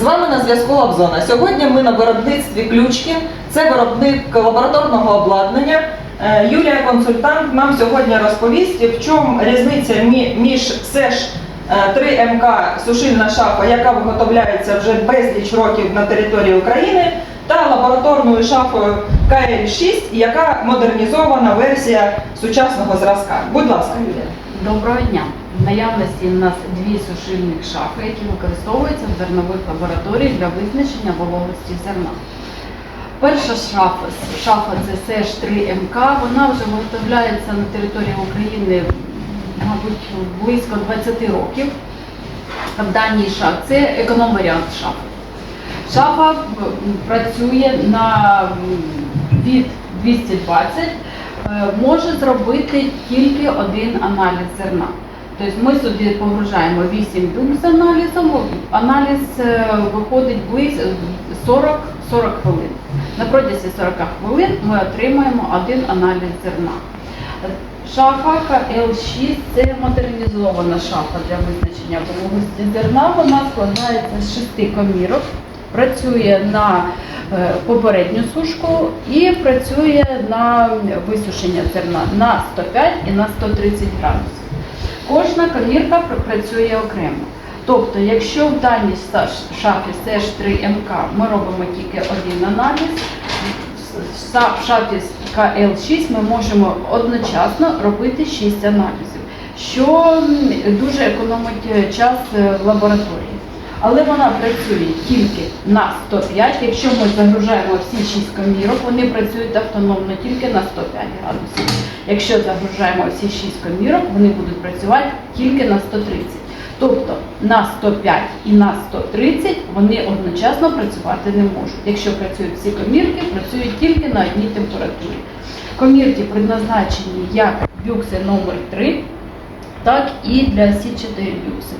З вами на зв'язку Лабзона. Сьогодні ми на виробництві Ключкін. Це виробник лабораторного обладнання. Е, Юлія консультант нам сьогодні розповість, в чому різниця між СЕШ 3 МК сушильна шафа, яка виготовляється вже безліч років на території України, та лабораторною шафою КЛ6, яка модернізована версія сучасного зразка. Будь ласка, Юлія. Доброго дня! В наявності у нас дві сушильних шафи, які використовуються в зернових лабораторіях для визначення вологості зерна. Перша шафа, шафа це СЕШ-3 МК, вона вже виготовляється на території України, мабуть, близько 20 років. В даній шафі це економ-варіант. Шафа працює на від 220, е, може зробити тільки один аналіз зерна. Тобто ми собі погружаємо 8 дум з аналізом, аналіз е, виходить близько 40 40 хвилин. На протязі 40 хвилин ми отримаємо один аналіз зерна. Шафа L6 це модернізована шафа для визначення вологості зерна. Вона складається з шести комірок, працює на е, попередню сушку і працює на висушення зерна на 105 і на 130 градусів. Кожна комірка працює окремо. Тобто, якщо в даній шафі СЕШ-3 МК ми робимо тільки один аналіз, в шафі КЛ6 ми можемо одночасно робити 6 аналізів, що дуже економить е, час е, в лабораторії. Але вона працює тільки на 105. Якщо ми загружаємо всі 6 комірок, вони працюють автономно тільки на 105 градусів. Якщо загружаємо всі 6 комірок, вони будуть працювати тільки на 130. Тобто на 105 і на 130 вони одночасно працювати не можуть. Якщо працюють всі комірки, працюють тільки на одній температурі. Комірки предназначені як бюкси номер 3 так і для січатої бюкси.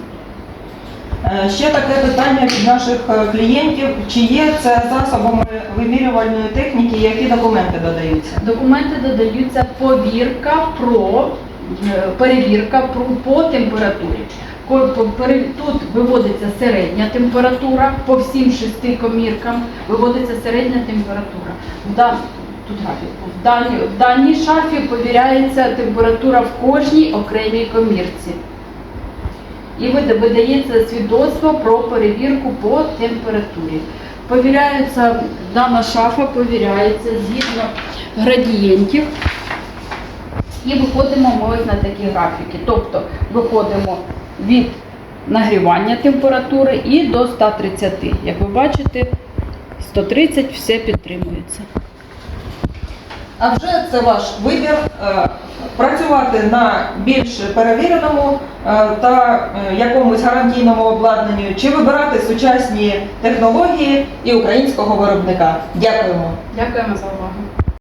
Е, Ще таке питання від наших е, клієнтів. Чи є це засобами вимірювальної техніки, які документи додаються? Документи додаються повірка про е, перевірка по температурі. Тут виводиться середня температура по всім шести коміркам, виводиться середня температура. Тут графік. в даній шафі повіряється температура в кожній окремій комірці. І видається свідоцтво про перевірку по температурі. Повіряється, дана шафа повіряється згідно градієнтів. І виходимо ми ось на такі графіки. Тобто виходимо від нагрівання температури і до 130. Як ви бачите, 130 все підтримується. А вже це ваш вибір е, працювати на більш перевіреному е, та е, якомусь гарантійному обладнанню, чи вибирати сучасні технології і українського виробника. Дякуємо. Дякуємо за увагу.